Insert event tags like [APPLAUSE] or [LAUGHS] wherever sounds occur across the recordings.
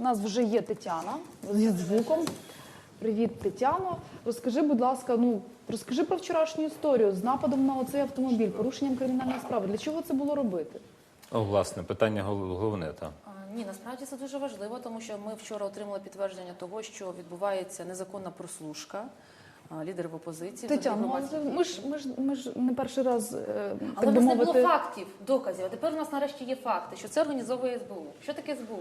У нас вже є Тетяна зі звуком. Привіт, Тетяно. Розкажи, будь ласка, ну розкажи про вчорашню історію з нападом на оцей автомобіль, порушенням кримінальної справи. Для чого це було робити? О, власне, питання головне, так. А, Ні, насправді це дуже важливо, тому що ми вчора отримали підтвердження того, що відбувається незаконна прослушка лідерів опозиції. Тетяно, взагалі ну, ми ж ми ж ми ж не перший раз е, але так в би нас не було фактів, доказів. А тепер у нас нарешті є факти, що це організовує СБУ. Що таке СБУ?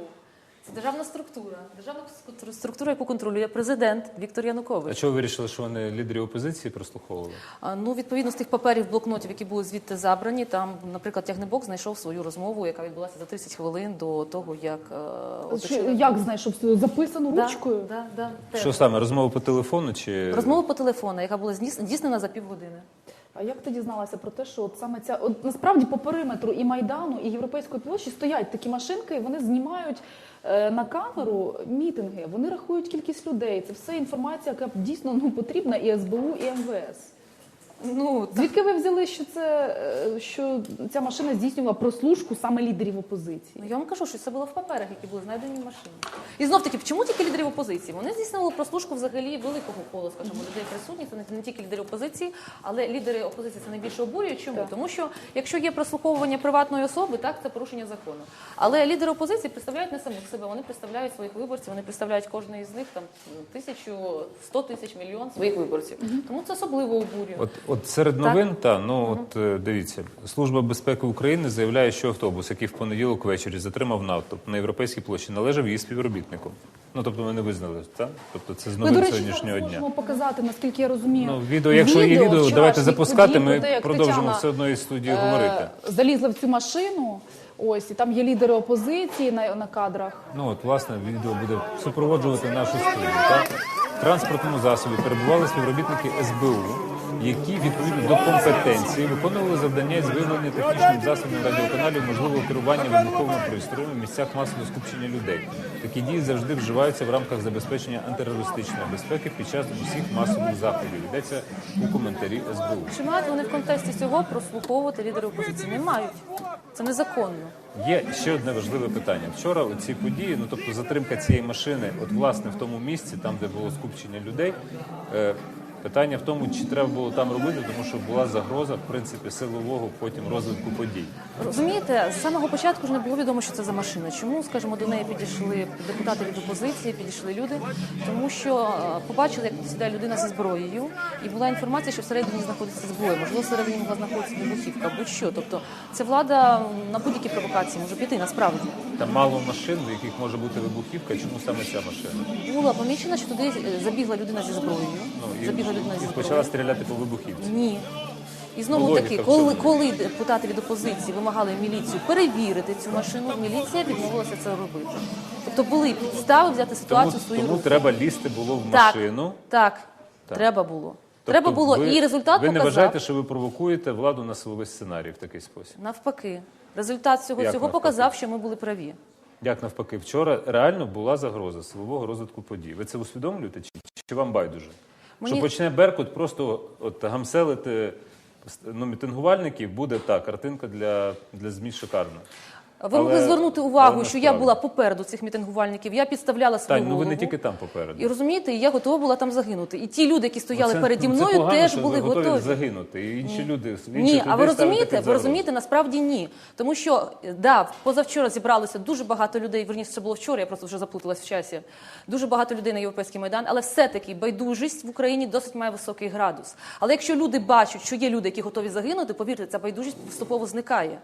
Це державна структура, державна стру- структура, яку контролює президент Віктор Янукович. А чого ви вирішили, що вони лідерів опозиції прослуховували? А, Ну, відповідно з тих паперів блокнотів, які були звідти забрані, там, наприклад, тягнебок знайшов свою розмову, яка відбулася за 30 хвилин до того, як е, оточили- як знайшов записано Да, ручкою? Да, да. Що саме, розмова по телефону чи Розмова по телефону, яка була здійс- здійснена за півгодини. А як ти дізналася про те, що от саме ця от насправді по периметру і майдану, і європейської площі стоять такі машинки, і вони знімають е, на камеру мітинги. Вони рахують кількість людей. Це все інформація, яка дійсно ну потрібна і СБУ, і МВС. Ну, Звідки ви взяли, що це е, що ця машина здійснювала прослушку саме лідерів опозиції? Ну, я вам кажу, що це було в паперах, які були знайдені в машині. І знов таки, чому тільки лідерів опозиції? Вони здійснювали прослушку взагалі великого колу, скажімо, людей присутніх. Це не- не тільки лідери опозиції, але лідери опозиції це найбільше обурює. Чому? Так. Тому що якщо є прослуховування приватної особи, так це порушення закону. Але лідери опозиції представляють не самих себе, вони представляють своїх виборців, вони представляють кожного із них там тисячу, сто тисяч, мільйон своїх виборців. Тому це особливо обурює. От, от серед Так. новин, та ну от е, дивіться, служба безпеки України заявляє, що автобус, який в понеділок ввечері затримав натовп на європейській площі, належав її співробітнику. Ну тобто ми не визнали, так? Тобто це з Ми, новин до речі, сьогоднішнього дня. можемо показати, наскільки я розумію. Ну, відео, якщо є відео, вчорашніх давайте запускати. Ми те, продовжимо Тетяна, все одно із студії е, говорити. Залізла в цю машину. Ось і там є лідери опозиції на, на кадрах. Ну от власне відео буде супроводжувати нашу студію. Так? В транспортному засобі перебували співробітники СБУ, які відповідно до компетенції виконували завдання із виявлення технічним засобом радіоканалів можливого керування вибуховими пристроями в місцях масового скупчення людей. Такі дії завжди вживаються в рамках забезпечення антитерористичної безпеки під час усіх масових заходів. Йдеться у коментарі СБУ. Чи мають вони в контексті цього прослуховувати лідери опозиції? Не мають. Це незаконно. Є ще одне важливе питання. Вчора ці події, ну тобто затримка цієї машини, от власне в тому місці, там де було скупчення людей. Е, питання в тому, чи треба було там робити, тому що була загроза в принципі силового потім розвитку подій. Розумієте, з самого початку ж не було відомо, що це за машина. Чому, скажімо, до неї підійшли депутати від опозиції, підійшли люди, тому що е, побачили, як сідає людина зі зброєю, і була інформація, що всередині знаходиться зброя. Можливо, всередині могла знаходитися вибухівка, будь-що. Тобто, ця влада на будь-які провокації може піти насправді. Там мало машин, в яких може бути вибухівка. Чому саме ця машина? Була помічена, що туди е, забігла людина зі зброєю. Ну і, зі і почала стріляти по вибухівці. Ні. І знову Ну, таки, в коли, цьому. коли депутати від опозиції вимагали міліцію перевірити цю машину, міліція відмовилася це робити. Тобто були підстави взяти Тому, ситуацію в свої тому руки. треба лізти було в Так, машину. Так, Так. треба було. Тобто треба було, ви, і результат ви не показав. вважаєте, що ви провокуєте владу на силовий сценарій в такий спосіб? Навпаки, результат цього Як цього навпаки? показав, що ми були праві. Як навпаки, вчора реально була загроза силового розвитку подій. Ви це усвідомлюєте чи, чи вам байдуже? Мені- Що почне Беркут просто от гамселити ну, мітингувальників, буде та картинка для, для ЗМІ шикарна. Ви Але- могли звернути увагу, що я була попереду цих мітингувальників. Я підставляла свою Тань, ну ви не тільки там попереду. І розумієте, я готова була там загинути. І ті люди, які стояли Оце- переді це мною, погано, теж що були ви готові готові. загинути. І інші люди інших Ні, а ви розумієте, ви розумієте, насправді ні. Тому що да, позавчора зібралося дуже багато людей. Верніше, це було вчора, я просто вже заплуталась в часі. Дуже багато людей на європейський майдан, але все-таки байдужість в Україні досить має високий градус. Але якщо люди бачать, що є люди, які готові загинути, повірте, ця байдужість поступово зникає.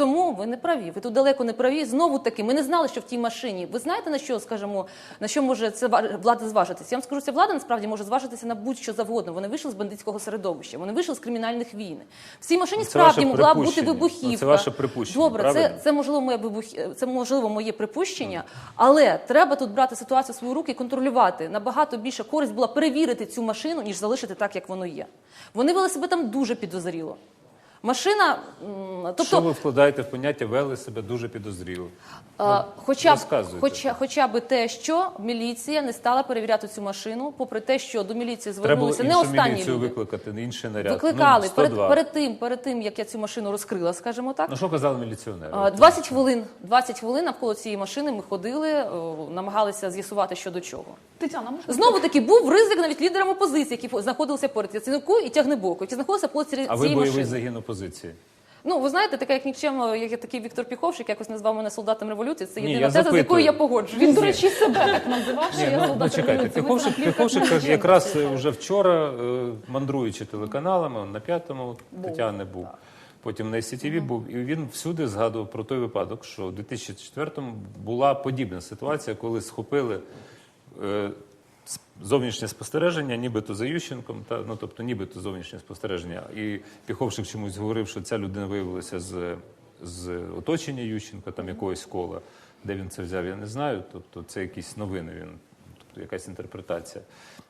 Тому ви не праві. Ви тут далеко не праві. Знову таки, ми не знали, що в тій машині. Ви знаєте на що, скажімо, на що може ця ва- влада зважитися? Я вам скажу, ця влада насправді може зважитися на будь-що завгодно. Вони вийшли з бандитського середовища, вони вийшли з кримінальних війн. В цій машині Це справді могла бути припущення. вибухівка. Ну, це ваше припущення, Добре, це, це можливо моє вибух... це можливо моє припущення, але треба тут брати ситуацію в свої руки і контролювати. Набагато більше користь була перевірити цю машину, ніж залишити так, як воно є. Вони вели себе там дуже підозріло. Машина, тобто, Що ви вкладаєте в поняття вели себе дуже підозріло? А, хоча, б, хоча, хоча б те, що міліція не стала перевіряти цю машину, попри те, що до міліції Треба було звернулися не іншу останні міліцію люди. викликати, інший наряд. Викликали ну, перед, перед тим, перед тим, як я цю машину розкрила, скажімо так. Ну що казали міліціонери? А, 20 хвилин, 20 хвилин навколо цієї машини ми ходили, намагалися з'ясувати, що до чого. Тетяна, можна Знову таки був ризик навіть лідерам опозиції, які знаходилися поряд Яценюку і Тягнебоку, які знаходилися поряд цієї А ви бойовий машини. загін опозиції? Ну, ви знаєте, така як нікчемо, як я такий Віктор Піховшик, якось назвав мене солдатом революції. Це Ні, єдина я теза, з запитую. якою я погоджуюсь. Він, до речі, себе так називав, що Ні, я ну, ну солдат чекайте, революції. Ми на Піховшик Кліфорд якраз вже вчора, е, мандруючи телеканалами, он на п'ятому Тетяни був. Потім на СІТВ був, і він всюди згадував про той випадок, що в 2004-му була подібна ситуація, коли схопили е, зовнішнє спостереження, нібито за Ющенком, та, ну, тобто нібито зовнішнє спостереження. І Піховшик чомусь говорив, що ця людина виявилася з, з оточення Ющенка, там якогось кола. Де він це взяв, я не знаю. Тобто це якісь новини, він, тобто якась інтерпретація.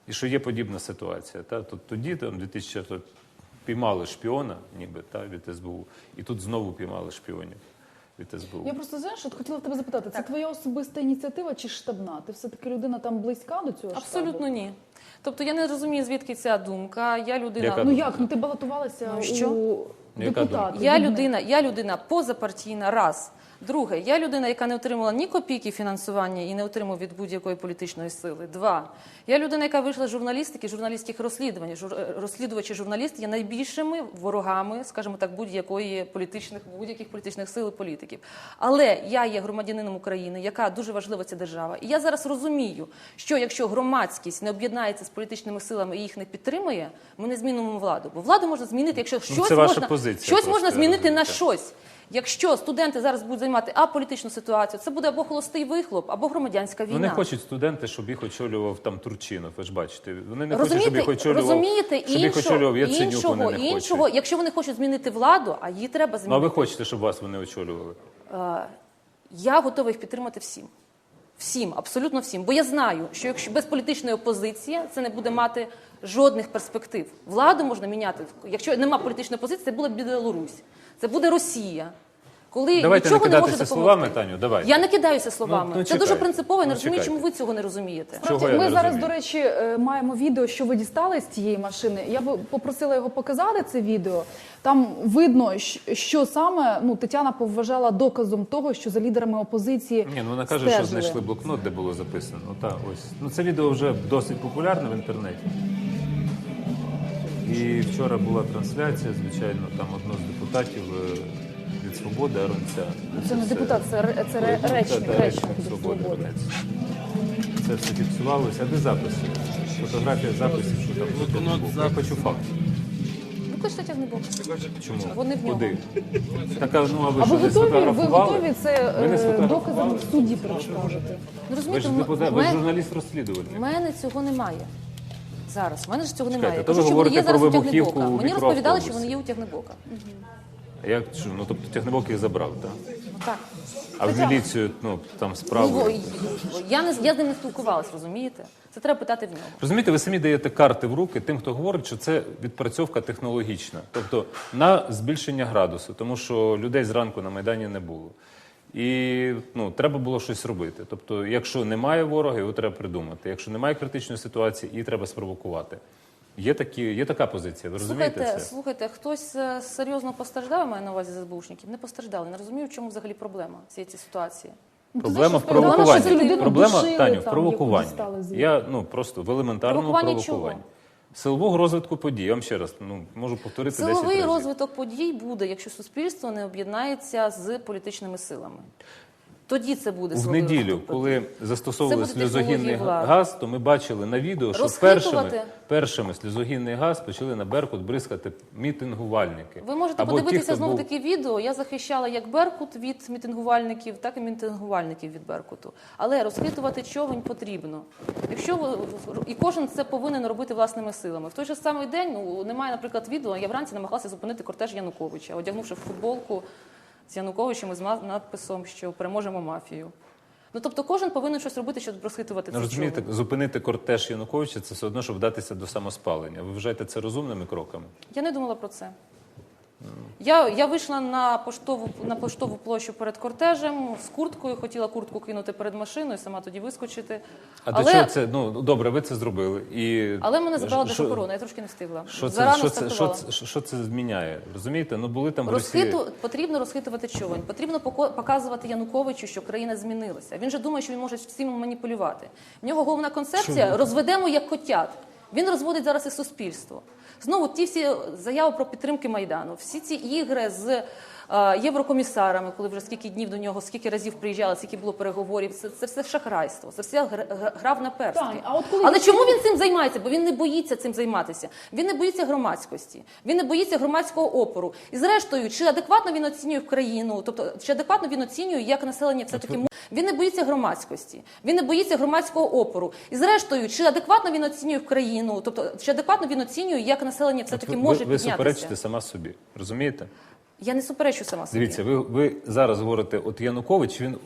І що є подібна ситуація. Та? Тобто тоді, там, 2004 піймали шпіона, ніби та, від СБУ, і тут знову піймали шпіонів від СБУ. Я просто знаєш, от хотіла тебе запитати, це твоя особиста ініціатива чи штабна? Ти все-таки людина там близька до цього Абсолютно штабу? ні. Тобто я не розумію, звідки ця думка. Я людина. Яка Ну думка? як? Ну ти балотувалася Ну, що? у депутата? депутати. Я людина, я людина позапартійна, раз. Друге, я людина, яка не отримала ні копійки фінансування і не отримав від будь-якої політичної сили. Два. Я людина, яка вийшла з журналістики, журналістських розслідувань. Жур- е, Розслідувачі журналісти є найбільшими ворогами, скажімо так, будь-якої політичних будь-яких політичних сил і політиків. Але я є громадянином України, яка дуже важлива ця держава. І я зараз розумію, що якщо громадськість не об'єднається з політичними силами і їх не підтримує, ми не змінимо владу. Бо владу можна змінити, якщо щось Ну, це ваша можна, позиція щось можна змінити на розумію, так. щось. Якщо студенти зараз будуть займати аполітичну ситуацію, це буде або холостий вихлоп, або громадянська війна. Не хочуть студенти, щоб їх очолював там Турчинов, ви ж бачите. Вони не хочуть, щоб їх очолював, розумієте, щоб їх іншого, очолював Яценюк, іншого, вони не іншого, хочуть. якщо вони хочуть змінити владу, а її треба Ну, а ви хочете, щоб вас вони очолювали? Е, Я готова їх підтримати всім. Всім, абсолютно всім. Бо я знаю, що якщо без політичної опозиції це не буде мати жодних перспектив. Владу можна міняти. Якщо нема політичної опозиції, це буде Білорусь, це буде Росія. Коли Давайте нічого не може кидатися допомогти. словами, Таню, давайте. Я не кидаюся словами. Ну, ну, це дуже принципово, я не Ну, розумію, чому ви цього не розумієте. Чого я Ми не зараз, розумію? до речі, е, маємо відео, що ви дістали з цієї машини. Я б попросила його показати це відео. Там видно, що саме ну Тетяна повважала доказом того, що за лідерами опозиції Ні, ну вона каже, що знайшли блокнот, де було записано. Та, ось. Ну, це відео вже досить популярне в інтернеті. І вчора була трансляція, звичайно, там одного з депутатів е, від свободи Аронця. Це не депутат, це, це речник, та- та речник від свободи. Аронець. Це все фіксувалося. А де записи? Фотографія записів, що там. Я хочу факт. Тягнебок. Чому? Вони в нього. Куди? Така, ну, а ви А що, не готові? Ви готові це Ви е, доказом в суді представити? Ну, Ви розумієте, ж депутат, ви ж мене- журналіст-розслідувальник. У мене цього немає. Зараз. У мене ж цього Чекайте, немає. то ви Кажу, що говорите вони є зараз у вибухівку Тягнебока. Мені розповідали, що вони є у Тягнебока. Як що? Ну тобто Тягнебок їх забрав, так? Ну, так. А в міліцію, ну там справу. Ну, я, не, я з ним не спілкувалась, розумієте? Це треба питати в нього. Розумієте, ви самі даєте карти в руки тим, хто говорить, що це відпрацьовка технологічна, тобто на збільшення градусу, тому що людей зранку на майдані не було. І ну, треба було щось робити. Тобто, якщо немає ворога, його треба придумати. Якщо немає критичної ситуації, її треба спровокувати. Є, такі, є така позиція, ви розумієте Слухайте, це? слухайте, хтось е, серйозно постраждав, я маю на увазі ЗСБУшників? Не постраждали. Не розумію, в чому взагалі проблема цієї ситуації. Ну, Проблема в провокуванні. Проблема Таню, в провокуванні. Я ну просто в елементарному провокуванні. Силового розвитку подій. Я вам ще раз ну можу повторити 10 Силовий разів. розвиток подій буде, якщо суспільство не об'єднається з політичними силами. Тоді це буде В неділю, коли застосовували сльозогінний газ, то ми бачили на відео, що першими, першими сльозогінний газ почали на Беркут бризкати мітингувальники. Ви можете Або подивитися хто знову був- відео. Я захищала як Беркут від мітингувальників, так і мітингувальників від Беркуту. Але розхитувати човень потрібно. Якщо ви і кожен це повинен робити власними силами. В той же самий день ну немає, наприклад, відео. Я вранці намагалася зупинити кортеж Януковича, одягнувши футболку з Януковичем із надписом, що переможемо мафію. Ну тобто кожен повинен щось робити, щоб розхитувати Ну, розумієте, зупинити кортеж Януковича це все одно, щоб вдатися до самоспалення. Ви вважаєте це розумними кроками? Я не думала про це. Я, я вийшла на поштову на поштову площу перед кортежем з курткою, хотіла куртку кинути перед машиною, сама тоді вискочити. А але, чого це? Ну добре, ви це зробили. І але мене забрала держохорона, я трошки не встигла. Що це, Зарано що, це, що, це, що, що це зміняє? Розумієте? Ну були там в Росії. Розхиту потрібно розхитувати човен. Потрібно показувати Януковичу, що країна змінилася. Він же думає, що він може всім маніпулювати. В нього головна концепція розведемо як котят. Він розводить зараз і суспільство. Знову ті всі заяви про підтримки майдану, всі ці ігри з. Е, Єврокомісарами, коли вже скільки днів до нього, скільки разів приїжджали, скільки було переговорів, це, це все шахрайство, це все гра- гра- грав на перстки. Тань, а от коли Але ви- чому він цим займається? Бо він не боїться цим займатися. Він не боїться громадськості, він не боїться громадського опору. І зрештою, чи адекватно він оцінює країну, тобто чи адекватно він оцінює, як населення все таки він не боїться громадськості, він не боїться громадського опору. І зрештою, чи адекватно він оцінює країну, тобто чи адекватно він оцінює, як населення все таки може ви, ви піднятися. суперечите сама собі. Розумієте? Я не суперечу сама собі. Дивіться, ви, ви зараз говорите, от Янукович він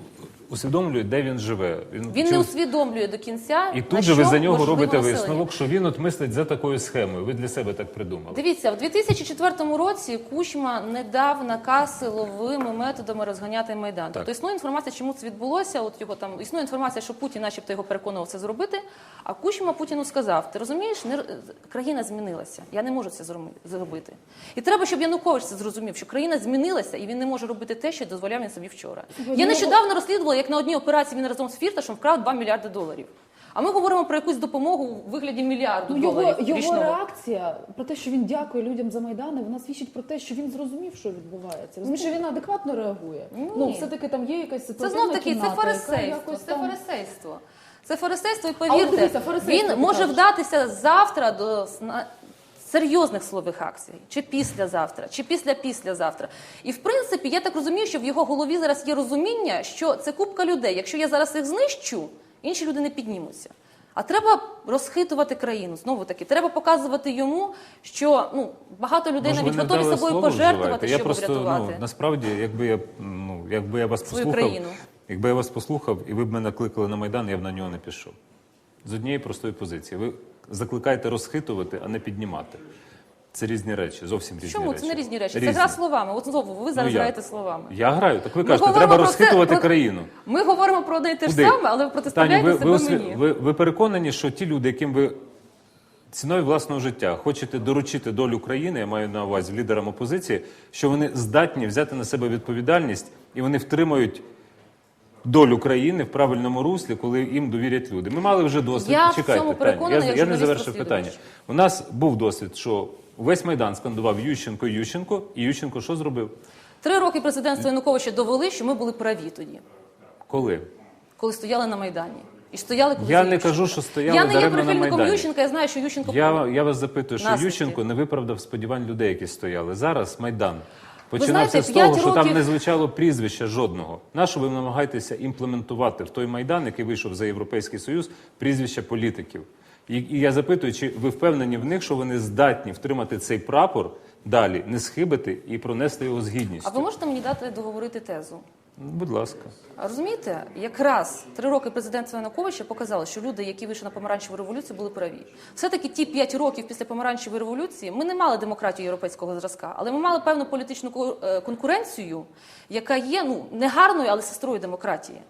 усвідомлює, де він живе. Він чи не ус- усвідомлює до кінця. І на тут же ви що за нього можливо робите населення. висновок, що він от мислить за такою схемою. Ви для себе так придумали. Дивіться, в 2004 році Кучма не дав наказ силовими методами розганяти майдан. Тобто існує інформація, чому це відбулося. От його там існує інформація, що Путін, начебто, його переконував це зробити. А Кучма Путіну сказав: Ти розумієш, не р- країна змінилася. Я не можу це зроми- зробити. І треба, щоб Янукович це зрозумів, що країна змінилася, і він не може робити те, що дозволяв він собі вчора. Я нещодавно розслідувала, як на одній операції він разом з Фірташем вкрав 2 мільярди доларів. А ми говоримо про якусь допомогу у вигляді мільярду Ну, його, доларів його річного. реакція про те, що він дякує людям за майдани, вона свідчить про те, що він зрозумів, що відбувається. Розумієш, що він адекватно реагує. Ні. Ну, все таки там є якась ситуація. Це знов таки це фарисейство. Це фарисейство. Це фарисейство, і повірте, дивися, фарисейство він може вдатися завтра до серйозних силових акцій, чи післязавтра, чи після післязавтра. І в принципі, я так розумію, що в його голові зараз є розуміння, що це купка людей. Якщо я зараз їх знищу, інші люди не піднімуться. А треба розхитувати країну. Знову таки, треба показувати йому, що ну багато людей Може, навіть готові собою слово пожертвувати. Я щоб просто, врятувати. Ну, насправді, якби я, ну, якби я вас Свою послухав, країну. якби я вас послухав, і ви б мене кликали на Майдан, я б на нього не пішов. З однієї простої позиції. Ви закликаєте розхитувати, а не піднімати. Це різні речі, зовсім різні Чому речі. це не різні речі? Різні. Це гра словами. От знову ви зараз Ну, граєте словами. Я граю. Так ви кажете, треба про це- розхитувати країну. Ми говоримо про одне і те ж саме, але ви протиставляєте себе ви, осві- мені. ви, ви переконані, що ті люди, яким ви ціною власного життя хочете доручити долю країни, я маю на увазі лідерам опозиції, що вони здатні взяти на себе відповідальність і вони втримають долю країни в правильному руслі, коли їм довірять люди. Ми мали вже досвід. Я в Чекайте, цьому переконана, я, я не завершив питання. У нас був досвід, що увесь майдан скандував Ющенко, Ющенко, і Ющенко що зробив? Три роки президентства Януковича довели, що ми були праві тоді, Коли? коли стояли на Майдані. І стояли коли Я не кажу, що стояли Я не є прихильником. Ющенка, я знаю, що Ющенко Я, я вас запитую, що Наслідки. Ющенко не виправдав сподівань людей, які стояли. Зараз Майдан починався знаєте, з того, що там не звучало прізвища жодного. Нащо ви намагаєтеся імплементувати в той Майдан, який вийшов за Європейський Союз, прізвища політиків. І, і я запитую, чи ви впевнені в них, що вони здатні втримати цей прапор далі, не схибити і пронести його з гідністю? А ви можете мені дати договорити тезу? Будь ласка. Розумієте, якраз три роки президентства Януковича показали, що люди, які вийшли на помаранчеву революцію, були праві. Все-таки ті п'ять років після помаранчевої революції ми не мали демократію європейського зразка, але ми мали певну політичну е, конкуренцію, яка є ну не гарною, але сестрою демократії.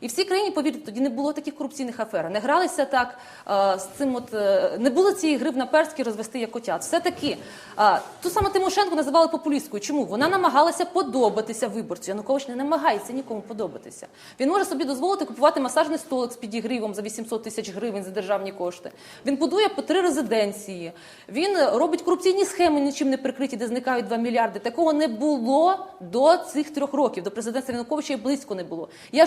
І в цій країні, повірте, тоді не було таких корупційних афер. Не гралися так е, з цим, от е, не було цієї гри в наперстки розвести як котят. Все таки е, ту саме Тимошенко називали популісткою. Чому вона намагалася подобатися виборцю? Янукович не намагається нікому подобатися. Він може собі дозволити купувати масажний столик з підігрівом за 800 тисяч гривень за державні кошти. Він будує по три резиденції. Він робить корупційні схеми, нічим не прикриті, де зникають 2 мільярди. Такого не було до цих трьох років. До президентства Януковича і близько не було. Я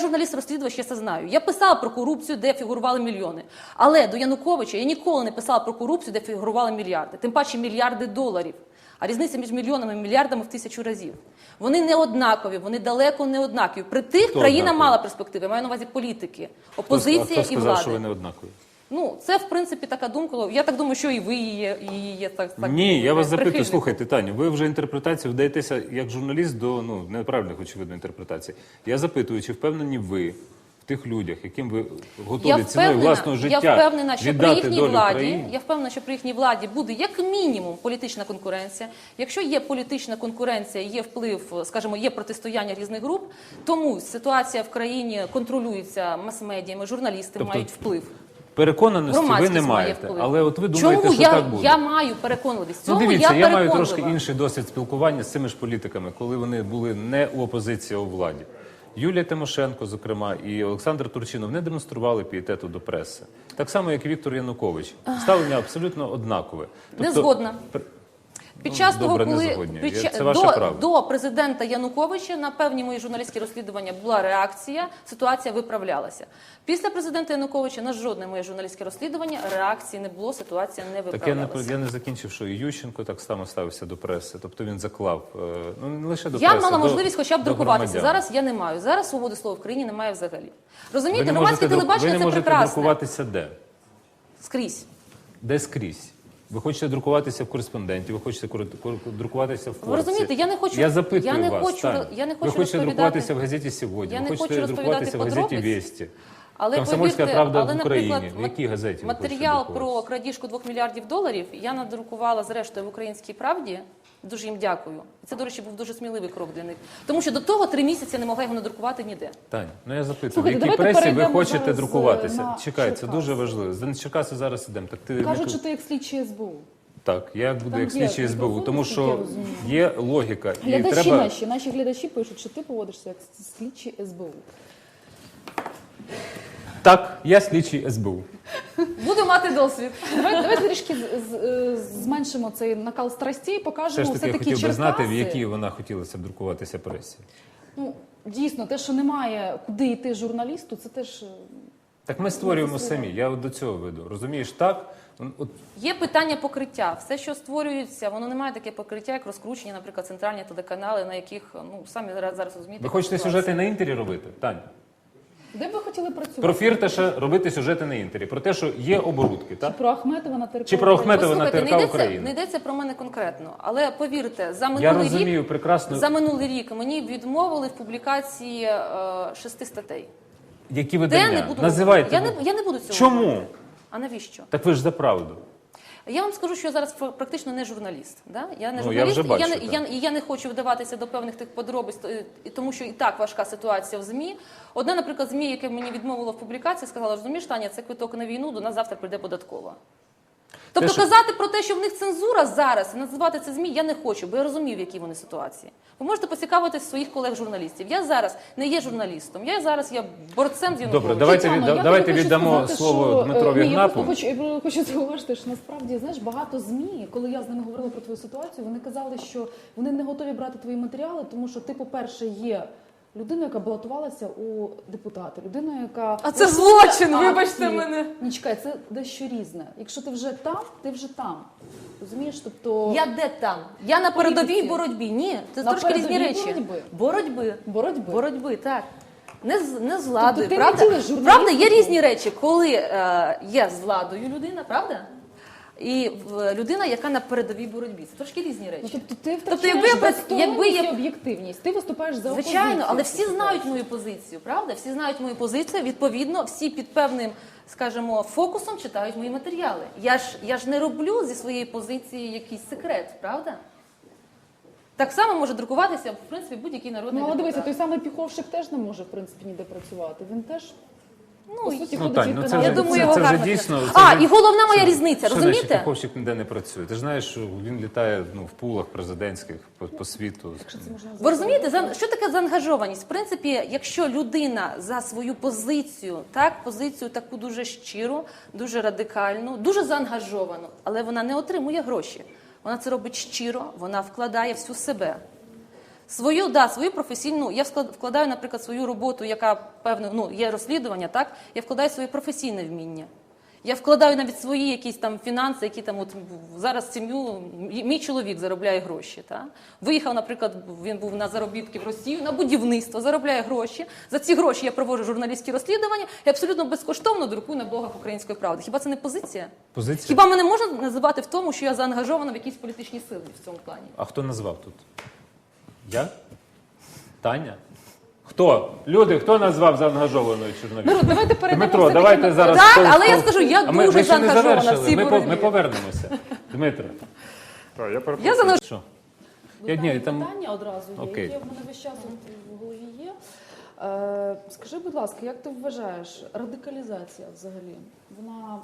журналіст-розслідувач, я це знаю. Я писала про корупцію, де фігурували мільйони. Але до Януковича я ніколи не писала про корупцію, де фігурували мільярди. Тим паче мільярди доларів. А різниця між мільйонами і мільярдами в тисячу разів. Вони не однакові, вони далеко не однакові. При тих Хто країна однакові? мала перспективи. Маю на увазі політики, Хто, опозиція а хто і сказав, що ви не однакові? Ну це в принципі така думка. Я так думаю, що і ви її є, її є так. так Ні, я вас запитую, слухайте, Таню, ви вже інтерпретацію вдаєтеся як журналіст до ну неправильних, очевидно, інтерпретацій. Я запитую, чи впевнені ви в тих людях, яким ви Я готові ціною впевнена, власного я впевнена, що при їхній долю владі, країни? я впевнена, що при їхній владі буде як мінімум політична конкуренція. Якщо є політична конкуренція, є вплив, скажімо, є протистояння різних груп, тому ситуація в країні контролюється мас-медіями, журналісти Тобто мають вплив. Переконаності ви не має маєте, але от ви думаєте, Чому що я, так буде. я маю переконуватись? Ну, Цьому дивіться, я, я, маю трошки інший досвід спілкування з цими ж політиками, коли вони були не у опозиції, а у владі. Юлія Тимошенко, зокрема, і Олександр Турчинов не демонстрували пієтету до преси. Так само, як і Віктор Янукович. Ставлення абсолютно однакове. Не згодна. Під Ну, час того, коли під ча- це ваше до, право. до президента Януковича на певні мої журналістські розслідування була реакція, ситуація виправлялася. Після президента Януковича на жодне моє журналістське розслідування реакції не було, ситуація не Так я не виправлялася. я не закінчив, що і Ющенко так само ставився до преси. Тобто він заклав е, ну не лише до Я преси. мала до- можливість хоча б до друкуватися. громадян. Зараз я не маю. Зараз свободи слова в країні немає взагалі. ви Розумієте, не громадське можете, друк- телебачення ви не це можете друкуватися де? Скрізь. Де скрізь? Ви хочете друкуватися в кореспонденті, ви хочете друкуватися в. Ви розумієте, я не хочу- Я запитую я не вас, хочу- Таня. я не хочу Ви хочете друкуватися в газеті «Сьогодні», Я ви не хочете хочу друкуватися в газеті подробиць. Але Комсомольська повірте, правда але, в Україні. наприклад, В якій газеті матеріал про крадіжку 2 мільярдів доларів я надрукувала зрештою в українській правді. Дуже їм дякую. Це, до речі, був дуже сміливий крок для них. Тому що до того три місяці я не могла його надрукувати ніде. Таня, ну я запитую, Слухайте, в якій пресі ви хочете друкуватися? е, на Чекай, це дуже важливо. За Черкаси зараз ідемо. Так ти Кажуть, що ти як слідчий СБУ. так, я буду Там як слідчий СБУ, тому що є логіка і Глядачі треба. наші, наші глядачі пишуть, що ти поводишся як слідчий СБУ. Так, я слідчий СБУ. Буду мати досвід. Давайте, давайте трішки з- з- зменшимо цей накал страстей, Ще покажемо ж таки, я все-таки хотів би Черкаси. знати, в якій вона хотілося б друкуватися пресі. Ну, дійсно, те, що немає куди йти журналісту, це теж е, Так ми створюємо самі. Я от до цього веду. Розумієш, так? От Є питання покриття. Все, що створюється, воно не має таке покриття, як розкручені, наприклад, центральні телеканали, на яких ну самі зараз зараз розумієте. ви хочете ситуація. сюжети на інтері робити? Тань. Де б ви хотіли працювати? Про Фірташа робити сюжети на інтері. Про те, що є оборудки, Чи про Ахметова на території? Чи про Ахметова? Послухайте, на не ТРК йдеться, України. не йдеться про мене конкретно, але повірте, за Я минулий розумію рік прекрасно, за минулий рік мені відмовили в публікації е, шести статей. які Де я не буду Називайте. я не я не буду цього. Чому? А навіщо? Так ви ж за правду. Я вам скажу, що я зараз практично не журналіст. Да? Я не Ну, я журналіст, вже і я, я, я не хочу вдаватися до певних тих подробиць, то- тому що і так важка ситуація в ЗМІ. Одна, наприклад, ЗМІ, яке мені відмовило в публікації, сказала, розумієш, Таня, це квиток на війну, до нас завтра прийде податкова. Тобто Те, що- казати про те, що в них цензура зараз, і називати це ЗМІ, я не хочу, бо я розумію, в якій вони ситуації. Ви можете поцікавитись своїх колег-журналістів. Я зараз не є журналістом, я зараз є борцем з Януковичем. Добре, давайте відда- я давайте віддамо сказати, слово що, е, Дмитрові ні, Я просто хочу, хочу зауважити, що насправді знаєш багато змі, коли я з ними говорила про твою ситуацію, вони казали, що вони не готові брати твої матеріали, тому що ти, по-перше, є. Людина, яка балотувалася у депутати, людина, яка А це злочин, вибачте мене. Ні, чекай, це дещо різне. Якщо ти вже там, ти вже там. Розумієш? Тобто Я де там? Я на передовій боротьбі. Ні, це На трошки різні речі. боротьби. Боротьби. боротьби. Боротьби, так. Не з, не з владою, Тобто ти не правда? Правда, є різні речі, коли е, є з владою людина, правда? І людина, яка на передовій боротьбі. Це трошки різні речі. Ну, тобто ти Тобто, якби я якби я- об'єктивність. Ти виступаєш за Звичайно, опозицію. але всі знають мою позицію, правда? Всі знають мою позицію. Відповідно, всі під певним, скажімо, фокусом читають мої матеріали. Я ж я ж не роблю зі своєї позиції якийсь секрет, правда? Так само може друкуватися, в принципі, будь-який народний Ну, але дивися, той самий Піховщик теж не може, в принципі, ніде працювати. Він теж, Ну, по суті, Ну, Тань, ну це вже, Я думаю, це, його це вже гарно дійсно. це А, вже- і головна моя різниця, що розумієте? значить Каховщик ніде не працює. Ти ж знаєш, що він літає ну, в пулах президентських по, по світу. Якщо це можна Ви розумієте, за- що таке заангажованість? В принципі, якщо людина за свою позицію, так, позицію таку дуже щиру, дуже радикальну, дуже заангажовану, але вона не отримує гроші. Вона це робить щиро, вона вкладає всю себе. Свою, да, свою професійну, я вкладаю, наприклад, свою роботу, яка певно, ну, є розслідування, так, я вкладаю своє професійне вміння. Я вкладаю навіть свої якісь там фінанси, які там от зараз сім'ю. мій- чоловік заробляє гроші. Та? Виїхав, наприклад, він був на заробітки в Росію, на будівництво, заробляє гроші. За ці гроші я проводжу журналістські розслідування і абсолютно безкоштовно друкую на блогах української правди. Хіба це не позиція? Позиція. Хіба мене можна називати в тому, що я заангажована в якісь політичні сили в цьому плані? А хто назвав тут? Я? Таня? Хто? Люди, хто назвав заангажованою журналістом? Народ, давайте перейдемо Дмитро, все-таки давайте на- зараз. Так, але я скажу, я А ми, дуже ми ще не заангажована в завершили. цій Ми, по- боротьбі. ми повернемося. Дмитро. Так, я перепрошую. Я залишу. Що? Я- ні, там- питання одразу є, Окей. яке в мене весь час в голові є. Е, скажи, будь ласка, як ти вважаєш, радикалізація взагалі, вона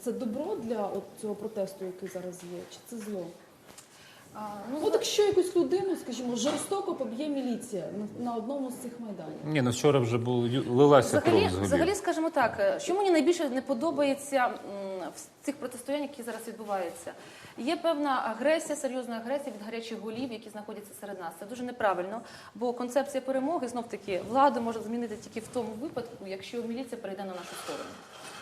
це добро для от цього протесту, який зараз є, чи це зло? Ну, от якщо якусь людину, скажімо, жорстоко поб'є міліція на, на одному з цих майданів. Ні, ну вчора вже було лилася кров Взагалі, з голів. взагалі, скажімо так, е, що мені найбільше не подобається м, в цих протистояннях, які зараз відбуваються. Є певна агресія, серйозна агресія від гарячих голів, які знаходяться серед нас. Це дуже неправильно, бо концепція перемоги знов таки владу може змінити тільки в тому випадку, якщо міліція перейде на нашу сторону.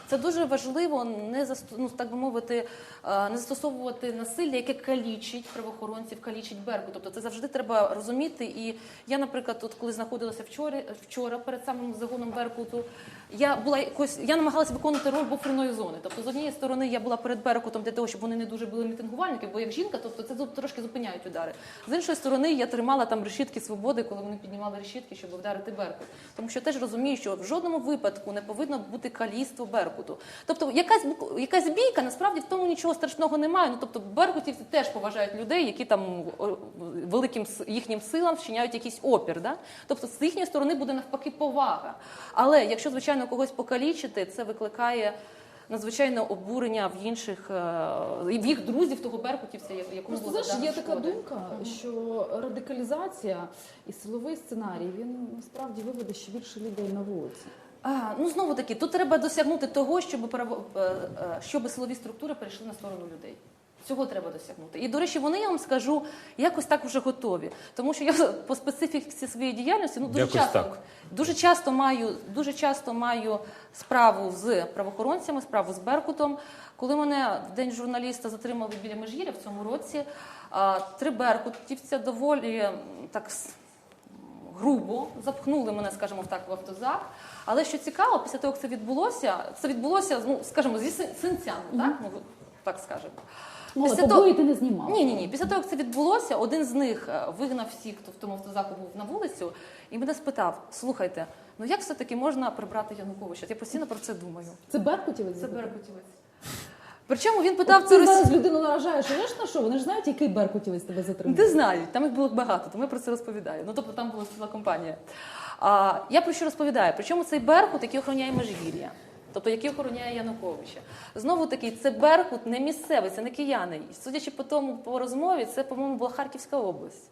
Це дуже важливо не ну, так би мовити, е, не застосовувати насилля, яке калічить правоохоронців, калічить берку. Тобто це завжди треба розуміти. І я, наприклад, тут коли знаходилася вчора, вчора перед самим загоном Беркуту, я була якось, я намагалася виконувати роль буферної зони. Тобто, з однієї сторони, я була перед Беркутом для того, щоб вони не дуже були мітингувальники, бо як жінка, тобто це трошки зупиняють удари. З іншої сторони, я тримала там решітки свободи, коли вони піднімали решітки, щоб вдарити Беркут. Тому що теж розумію, що в жодному випадку не повинно бути калійство Беркуту. Тобто, якась якась бійка, насправді в тому нічого страшного немає. Ну тобто, беркутівці теж поважають людей, які там великим їхнім силам вчиняють якийсь опір. Да? Тобто, з їхньої сторони буде навпаки повага. Але якщо звичайно когось покалічити, це викликає. Надзвичайне обурення в інших е, в їх друзів того беркутівця, якому було знаєш, є така думка, що радикалізація і силовий сценарій він насправді виведе ще більше людей на вулиці. А, ну знову таки, тут треба досягнути того, щоб право, е, е, щоб силові структури перейшли на сторону людей. Цього треба досягнути. І до речі, вони я вам скажу якось так вже готові. Тому що я [LAUGHS] по специфіці своєї діяльності ну дуже Якось часто так. дуже часто маю дуже часто маю справу з правоохоронцями, справу з Беркутом. Коли мене в день журналіста затримали біля Межгіря в цьому році, три беркутівця доволі так грубо запхнули мене, скажімо так, в автозак. Але що цікаво, після того, як це відбулося, це відбулося, ну скажімо, зі син- синцями, так? Ну, так скажемо. Ну, Після побої того- ти не знімав. Ні, ні, ні. Після того, як це відбулося, один з них е, вигнав всіх, хто в тому автозаку був на вулицю, і мене спитав: слухайте, ну як все-таки можна прибрати Януковича? Я постійно про це думаю. Це Беркутівець? Це? Беркутівець. Причому він питав От це ти росі... зараз людину наражаєш, а знаєш на що? Вони ж знають, який Беркутівець тебе затримав. Не знають, там їх було багато, тому я про це розповідаю. Ну тобто там була ціла компанія. А, я про що розповідаю? Причому цей Беркут, який охороняє Межгір'я, тобто який охороняє Януковича. Знову таки, це Беркут не місцевий, це не кияни. Судячи по тому по розмові, це, по-моєму, була Харківська область.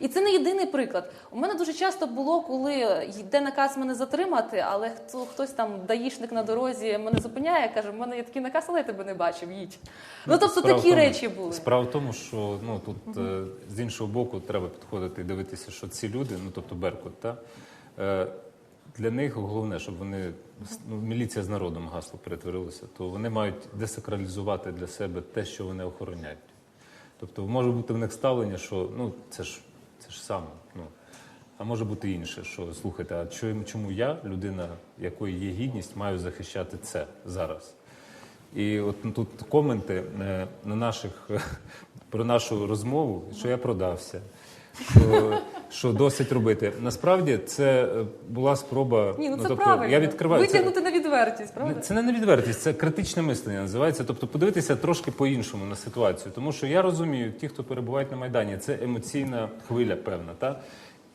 І це не єдиний приклад. У мене дуже часто було, коли йде наказ мене затримати, але хто хтось там даїшник на дорозі мене зупиняє, каже, в мене є такий наказ, але я тебе не бачив, їдь. Ну тобто Справа такі тому- речі були. Справа в тому, що ну тут е, з іншого боку треба підходити і дивитися, що ці люди, ну тобто Беркут, та, е, для них головне, щоб вони ну, міліція з народом гасло перетворилося, то вони мають десакралізувати для себе те, що вони охороняють. Тобто може бути в них ставлення, що ну це ж це ж саме. Ну а може бути інше, що слухайте, а чому, чому я, людина, якої є гідність, маю захищати це зараз? І от тут коменти е, на наших [LAUGHS] про нашу розмову, що я продався, що, що досить робити. Насправді це е, була спроба. Ні, ну це тобто, правильно. Я відкриваю це, Витягнути на відвертість, правда? це не невідвертість, це критичне мислення називається. Тобто подивитися трошки по-іншому на ситуацію. Тому що я розумію, ті, хто перебувають на Майдані, це емоційна хвиля певна. Та?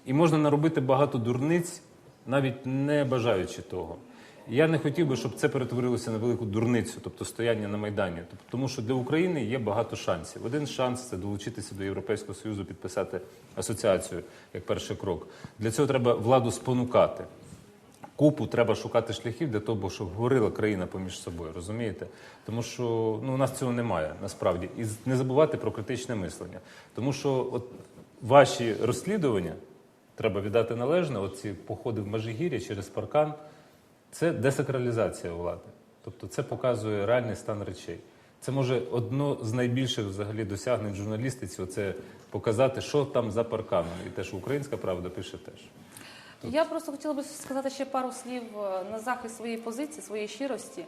І можна наробити багато дурниць, навіть не бажаючи того. Я не хотів би, щоб це перетворилося на велику дурницю, тобто стояння на Майдані. Тобто, тому що для України є багато шансів. Один шанс це долучитися до Європейського Союзу, підписати асоціацію як перший крок. Для цього треба владу спонукати купу треба шукати шляхів для того, щоб говорила країна поміж собою, розумієте? Тому що ну, у нас цього немає насправді. І не забувати про критичне мислення. Тому що от ваші розслідування треба віддати належне, оці походи в Межигір'я через паркан, це десакралізація влади. Тобто це показує реальний стан речей. Це може одно з найбільших взагалі досягнень журналістиці, це показати, що там за парканом. І те, що українська правда пише теж. Я просто хотіла би сказати ще пару слів е, на захист своєї позиції, своєї щирості.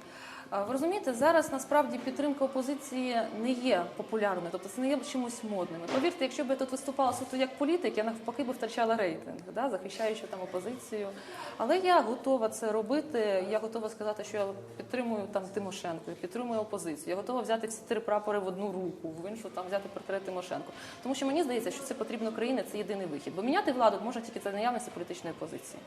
Ви розумієте, зараз насправді підтримка опозиції не є популярною, тобто це не є чимось модним. Повірте, якщо б я тут виступала суто як політик, я навпаки би втрачала рейтинг, да, захищаючи там опозицію. Але я готова це робити. Я готова сказати, що я підтримую там Тимошенко, підтримую опозицію. Я готова взяти всі три прапори в одну руку, в іншу там взяти портрет Тимошенко. Тому що мені здається, що це потрібно країні, це єдиний вихід. Бо міняти владу можна тільки за наявності політичної позиції.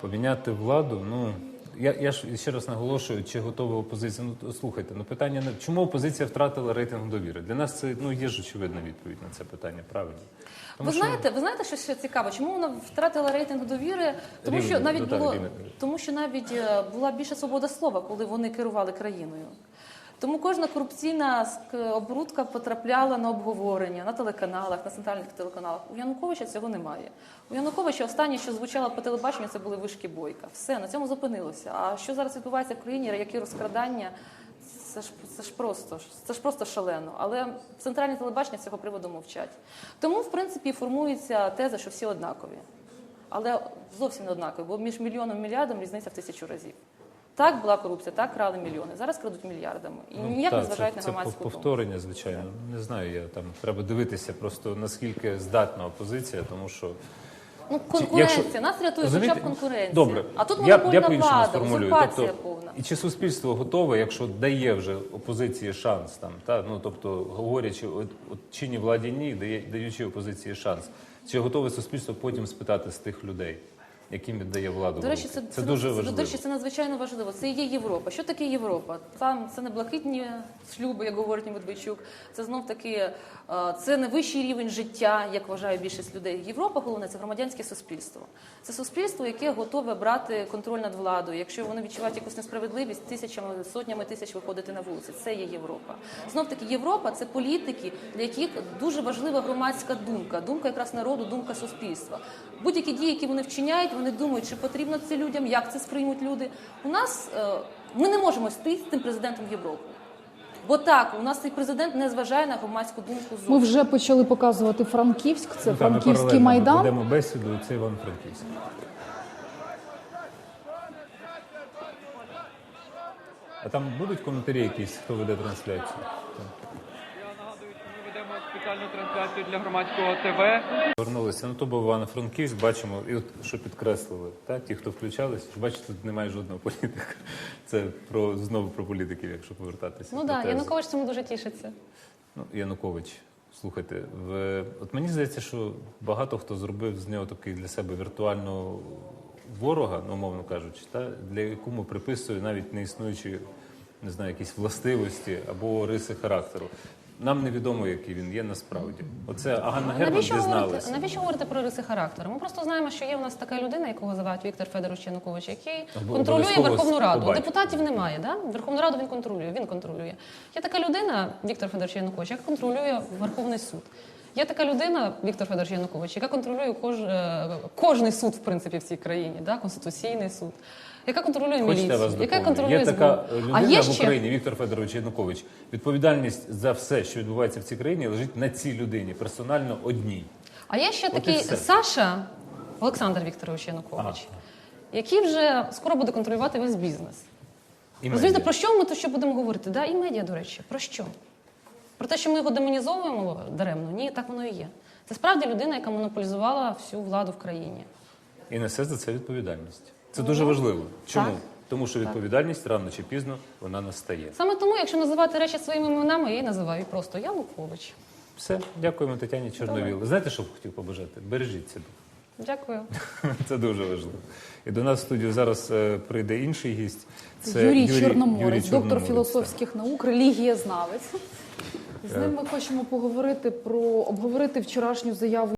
Поміняти владу, ну я, я ж ще раз наголошую, чи готова опозиція. Ну слухайте, ну питання не чому опозиція втратила рейтинг довіри? Для нас це ну є ж очевидна відповідь на це питання, правильно? ви знаєте, ви знаєте, що ще цікаво? Чому вона втратила рейтинг довіри? Тому Рівень, що навіть ну, так, було рівень. тому, що навіть е, була більша свобода слова, коли вони керували країною. Тому кожна корупційна оборудка потрапляла на обговорення на телеканалах, на центральних телеканалах. У Януковича цього немає. У Януковича останнє, що звучало по телебаченню, це були вишки бойка. Все на цьому зупинилося. А що зараз відбувається в країні? Які розкрадання? Це ж це ж просто це ж просто шалено. Але центральні телебачення цього приводу мовчать. Тому, в принципі, формується теза, що всі однакові. Але зовсім не однакові, бо між мільйоном і мільярдом різниця в тисячу разів. Так була корупція, так крали мільйони. Зараз крадуть мільярдами. І Ну, ніяк та, не зважають це, на це громадську думку. повторення, звичайно. Не знаю, я там треба дивитися просто наскільки здатна опозиція, тому що Ну, конкуренція. якщо- Нас рятує хоча б конкуренція. Добре. А тут я, монопольна я по-іншому влада, узурпація Тобто, повна. І чи суспільство готове, якщо дає вже опозиції шанс там, та ну тобто говорячи, от, от чині владі ні, дає, даючи опозиції шанс, чи готове суспільство потім спитати з тих людей, яким віддає владу? До речі, в це, це дуже важливо. До речі, це надзвичайно важливо. Це і є Європа. Що таке Європа? Там це не блакитні шлюби, як говорить Медведчук. Це знов таки е, це не вищий рівень життя, як вважає більшість людей. Європа головне це громадянське суспільство. Це суспільство, яке готове брати контроль над владою. Якщо вони відчувають якусь несправедливість, тисячами, сотнями тисяч виходити на вулиці. Це є Європа. Знов таки, Європа це політики, для яких дуже важлива громадська думка, думка якраз народу, думка суспільства. Будь-які дії, які вони вчиняють, вони думають, чи потрібно це людям, як це сприймуть люди. У нас е, ми не можемо йти з тим президентом в Європу. Бо так, у нас цей президент не зважає на громадську думку Ми вже почали показувати Франківськ. Це Ну, ми Франківський майдан. Ведемо бесіду, і це Іван Франківськ. А там будуть коментарі якісь, хто веде трансляцію? Я нагадую, що ми ведемо спеціальну трансляцію для громадського ТВ. Повернулися. Ну то був Івано-Франківськ, бачимо, і от що підкреслили, та, ті, хто включались, що бачите, тут немає жодного політика. [LAUGHS] Це про знову про політиків, якщо повертатися. Ну так, тези. Янукович цьому дуже тішиться. Ну, Янукович, слухайте, в... от мені здається, що багато хто зробив з нього такий для себе віртуального ворога, ну, умовно кажучи, та, для якому приписує навіть не існуючі, не знаю, якісь властивості або риси характеру. Нам невідомо, який він є насправді. Оце Аганна Герман Навіщо говорити, дізналася. навіщо говорити про риси характеру? Ми просто знаємо, що є в нас така людина, якого звати Віктор Федорович Янукович, який Або контролює обов'язково Верховну Раду. Депутатів немає, да? Верховну Раду він контролює. Він контролює. Є така людина, Віктор Федорович Янукович, яка контролює Верховний суд. Є така людина, Віктор Федорович Янукович, яка контролює кож, е, кожний суд, в принципі, в цій країні, да? Конституційний суд, яка контролює Хочете міліцію, вас яка доповню? контролює Є така людина А є в ще Україні, Віктор Федорович Янукович. Відповідальність за все, що відбувається в цій країні, лежить на цій людині, персонально одній. А є ще От і такий все. Саша Олександр Вікторович Янукович, який вже скоро буде контролювати весь бізнес. І Розумієте, медіа. про що ми то ще будемо говорити? Да, і медіа, до речі, про що? Про те, що ми його демонізовуємо даремно? Ні, так воно і є. Це справді людина, яка монополізувала всю владу в країні. І несе за це відповідальність. Це дуже важливо. Чому? Так. Тому що відповідальність рано чи пізно вона настає. Саме тому, якщо називати речі своїми іменами, я її називаю просто Янукович. Все, дякуємо Тетяні Чорновіл. Знаєте, що б хотів побажати? Бережіть себе. Дякую. [LAUGHS] Це дуже важливо. І до нас в студію зараз е, прийде інший гість. Це Юрій, Чорноморець, доктор Чорноморець, філософських наук, релігієзнавець. З ним ми хочемо поговорити про обговорити вчорашню заяву